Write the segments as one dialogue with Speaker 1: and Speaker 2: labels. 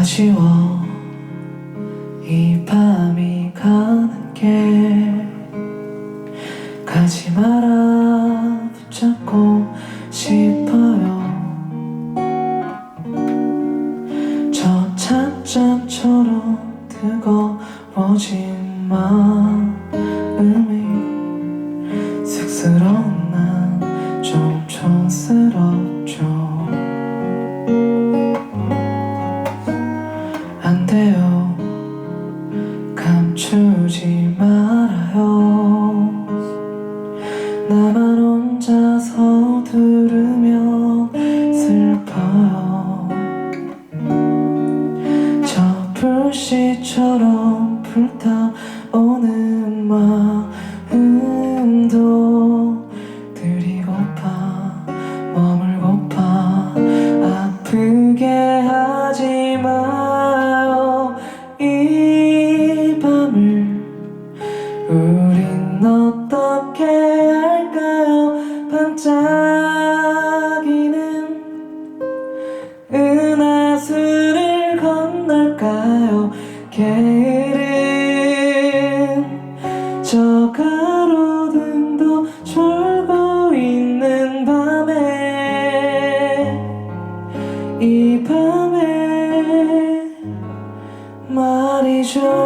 Speaker 1: 아쉬워. 이 밤이 가는 게 가지 마라. 붙잡고 싶어요. 저 찬장처럼 뜨거워진 마음이 쑥스러운 난좀 촌스럽죠 나만 혼자서 들으면 슬퍼요. 저 불씨처럼 불타오는 마음도 드리고파 머물고파. 아프게 하지 마요. 이 밤을 우린 어떻게 반짝이는 은하수를 건널까요? 게으른 저 가로등도 졸고 있는 밤에 이 밤에 말이죠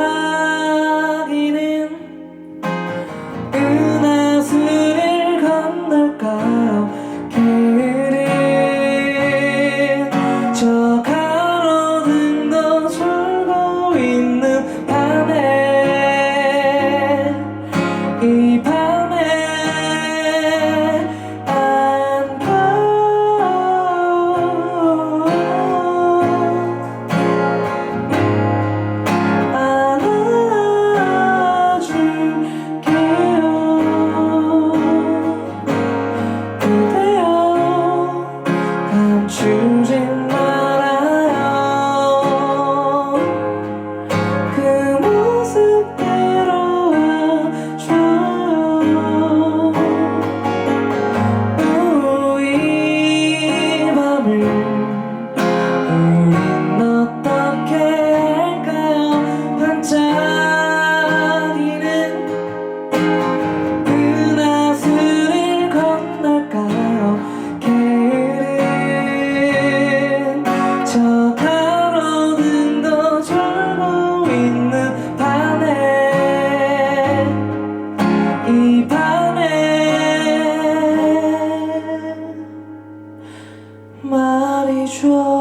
Speaker 1: 반 말이죠